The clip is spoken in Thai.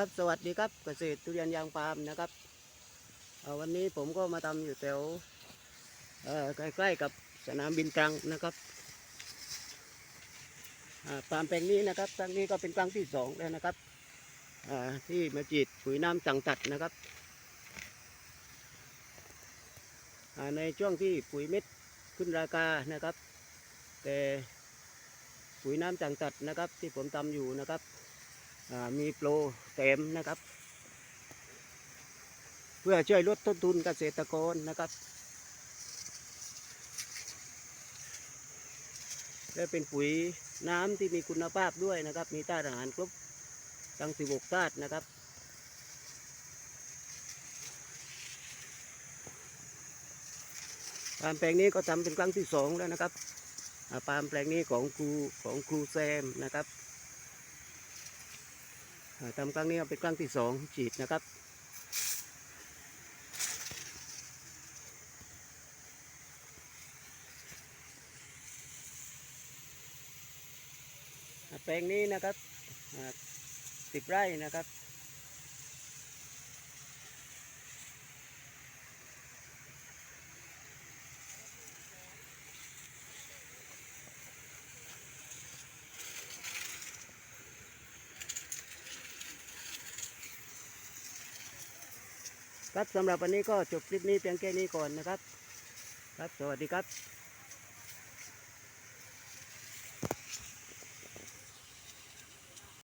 ครับสวัสดีครับเกษตรทุเรียนยางปาล์มนะครับวันนี้ผมก็มาทำอยู่แถวใกล้ๆกับสนามบินตรังนะครับปาล์มแปลงนี้นะครับครั้งนี้ก็เป็นครั้งที่สองแล้วนะครับที่มาจีดปุ๋ยน้ำสั่งตัดนะครับในช่วงที่ปุ๋ยเม็ดขึ้นราคานะครับ แต่ปุ๋ยน้ำสั่งตัดนะครับที่ผมทำอยู่นะครับ มีโปรเต็มนะครับ เพื่อช่วยลดต้นทุนเกษตรกรนะครับ และเป็นปุ๋ยน้ำที่มีคุณภาพด้วยนะครับ มีธาตุอาหารครบทั้ง 16ธาตุนะครับปามแปลงนี้ก็ทำเป็นครั้งที่สองแล้วนะครับอ่าปามแปลงนี้ของครูของครูแซมนะครับ ทำครั้งนี้เป็นครั้งที่สองฉีดนะครับแปลงนี้นะครับสิบไร่นะครับ ครับสำหรับวันนี้ก็จบคลิปนี้เพียงแค่นี้ก่อนนะครับ ครับสวัสดีครับ